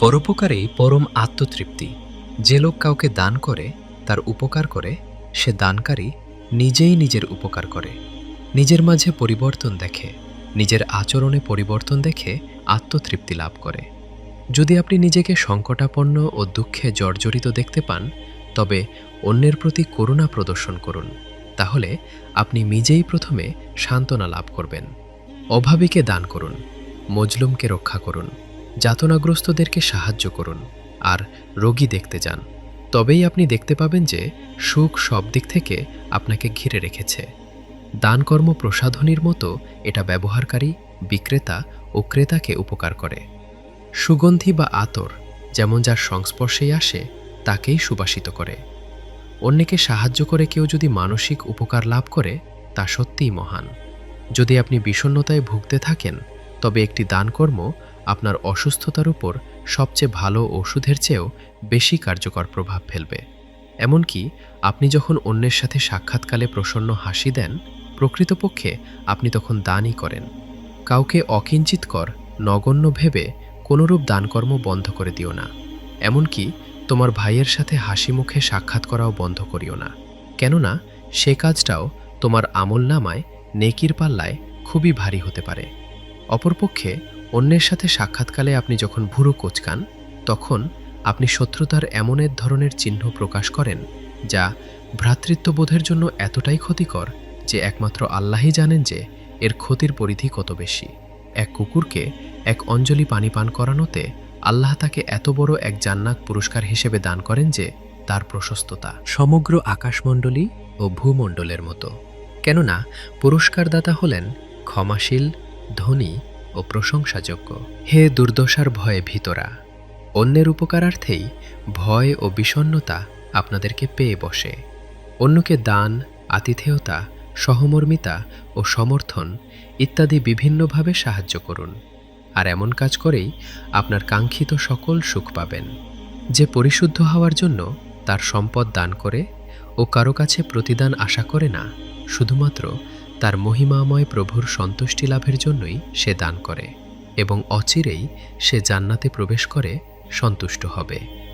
পরোপকারই পরম আত্মতৃপ্তি। যে লোক কাউকে দান করে, তার উপকার করে, সে দানকারী নিজেই নিজের উপকার করে। নিজের মাঝে পরিবর্তন দেখে, নিজের আচরণে পরিবর্তন দেখে আত্মতৃপ্তি লাভ করে। যদি আপনি নিজেকে সংকটাপন্ন ও দুঃখে জর্জরিত দেখতে পান, তবে অন্যের প্রতি করুণা প্রদর্শন করুন। তাহলে আপনি নিজেই প্রথমে সান্ত্বনা লাভ করবেন। অভাবীকে দান করুন, মজলুমকে রক্ষা করুন। যাতনাগ্রস্তদেরকে সাহায্য করুন আর রোগী দেখতে যান। তবেই আপনি দেখতে পাবেন যে সুখ সব দিক থেকে আপনাকে ঘিরে রেখেছে। দানকর্ম প্রসাধনীর মতো এটা ব্যবহারকারী, বিক্রেতা ও ক্রেতাকে উপকার করে। সুগন্ধি বা আতর যেমন যার সংস্পর্শেই আসে, তাকেই সুবাসিত করে। অন্যকে সাহায্য করে কেউ যদি মানসিক উপকার লাভ করে, তা সত্যিই মহান। যদি আপনি বিষণ্ণতায় ভুগতে থাকেন, তবে একটি দানকর্ম আপনার অসুস্থতার উপর সবচেয়ে ভালো ওষুধের চেয়েও বেশি কার্যকর প্রভাব ফেলবে। এমনকি আপনি যখন অন্যের সাথে সাক্ষাৎকালে প্রসন্ন হাসি দেন, প্রকৃতপক্ষে আপনি তখন দানই করেন। কাউকে অকিঞ্চিতকর নগণ্য ভেবে কোনোরূপ দানকর্ম বন্ধ করে দিও না। এমনকি তোমার ভাইয়ের সাথে হাসি মুখে সাক্ষাৎ করাও বন্ধ করিও না। কেননা সে কাজটাও তোমার আমল নামায় নেকির পাল্লায় খুবই ভারী হতে পারে। অপরপক্ষে অন্যের সাথে সাক্ষাৎকালে আপনি যখন ভুরু কোচকান, তখন আপনি শত্রুতার এমন এক ধরনের চিহ্ন প্রকাশ করেন, যা ভ্রাতৃত্ববোধের জন্য এতটাই ক্ষতিকর যে একমাত্র আল্লাহই জানেন যে এর ক্ষতির পরিধি কত বেশি। এক কুকুরকে এক অঞ্জলি পানি পান করানোতে আল্লাহ তাকে এত বড় এক জান্নাত পুরস্কার হিসেবে দান করেন যে তার প্রশস্ততা। সমগ্র আকাশমণ্ডলী ও ভূমণ্ডলের মতো। কেননা পুরস্কারদাতা হলেন ক্ষমাশীল, ধনী ও প্রশংসাযোগ্য। হে দুর্দশার ভয়ে ভিতরা, অন্যের উপকারার্থেই ভয় ও বিষণ্ণতা আপনাদেরকে পেয়ে বসে। অন্যকে দান, আতিথেয়তা, সহমর্মিতা ও সমর্থন ইত্যাদি বিভিন্নভাবে সাহায্য করুন। আর এমন কাজ করেই আপনার কাঙ্ক্ষিত সকল সুখ পাবেন। যে পরিশুদ্ধ হওয়ার জন্য তার সম্পদ দান করে ও কারও কাছে প্রতিদান আশা করে না, শুধুমাত্র তার মহিমাময় প্রভুর সন্তুষ্টি লাভের জন্যই সে দান করে এবং অচিরেই সে জান্নাতে প্রবেশ করে সন্তুষ্ট হবে।